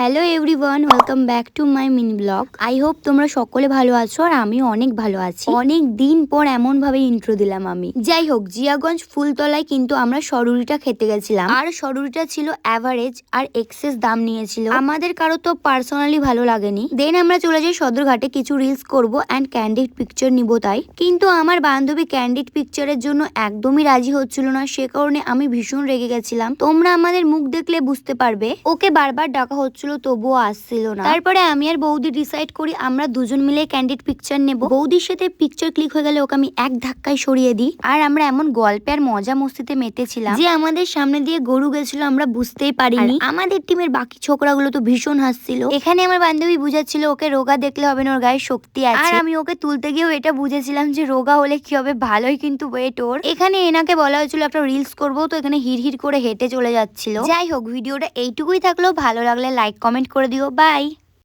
Hello everyone welcome back to my mini blog I hope তোমরা সকলে ভালো আছো আর আমি অনেক ভালো আছি। অনেক দিন পর এমন ভাবে ইন্ট্রো দিলাম আমি। যাই হোক জিয়াগঞ্জ ফুলতলায় কিন্তু আমরা সরুরিটা খেতে গেছিলাম। আর সরুরিটা ছিল অ্যাভারেজ আর এক্সেস দাম নিয়েছিল। আমাদের কারও তো পার্সোনালি ভালো লাগেনি। দেন আমরা চলে যাই সদরঘাটে, কিছু রিলস করব অ্যান্ড ক্যান্ডিড পিকচার নিব তাই। কিন্তু আমার বান্ধবী ক্যান্ডিড পিকচারের জন্য একদমই রাজি হচ্ছিল না, সে কারণে আমি ভীষণ রেগে গেছিলাম। তোমরা আমাদের মুখ দেখলে বুঝতে পারবে। ওকে বারবার ডাকা হচ্ছিল তবুও আসছিল না। তারপরে আমি আর বৌদি ডিসাইড করি আমরা দুজন মিলে ক্যান্ডিড পিকচার নেব। বৌদির সাথে পিকচার ক্লিক হয়ে গেলে ওকে আমি এক ধাক্কায় সরিয়ে দিই। আর আমরা এমন গল্পে আর মজা মস্তিতে মেতেছিলাম যে আমাদের সামনে দিয়ে গরু গেছিল আমরা বুঝতেই পারিনি। আমাদের টিমের বাকি ছোকরাগুলো তো ভীষণ হাসছিল। এখানে আমার বান্ধবী বুঝাচ্ছিল ওকে রোগা দেখলে হবে না ওর গায়ে শক্তি আছে। আর আমি ওকে তুলতে গিয়েও এটা বুঝেছিলাম যে রোগা হলে কি হবে ভালোই কিন্তু ওয়েট ওর। এখানে এনাকে বলা হয়েছিল একটা রিলস করব। তো এখানে হির হির করে হেঁটে চলে যাচ্ছিল। যাই হোক ভিডিওটা এইটুকুই থাকলেও ভালো লাগলে লাইক কমেন্ট করে দিও বাই